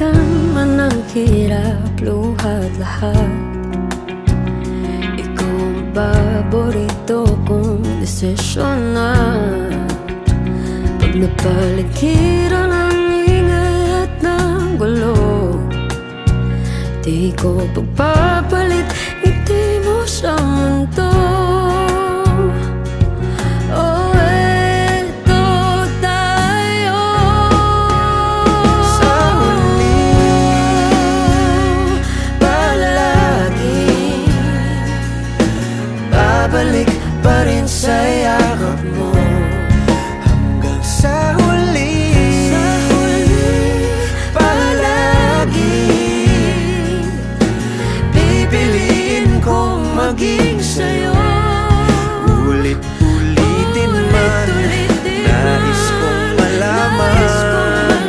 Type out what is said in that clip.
Kama ng hirap, luhat lahat. Ikaw ang paborito kong desisyon na Pag napaligiran ang ingay at ng gulo Di ko pagpapalit bumalik pa rin sa yakap mo. Hanggang sa huli, sa huli Palagi Pipiliin kong maging sa'yo.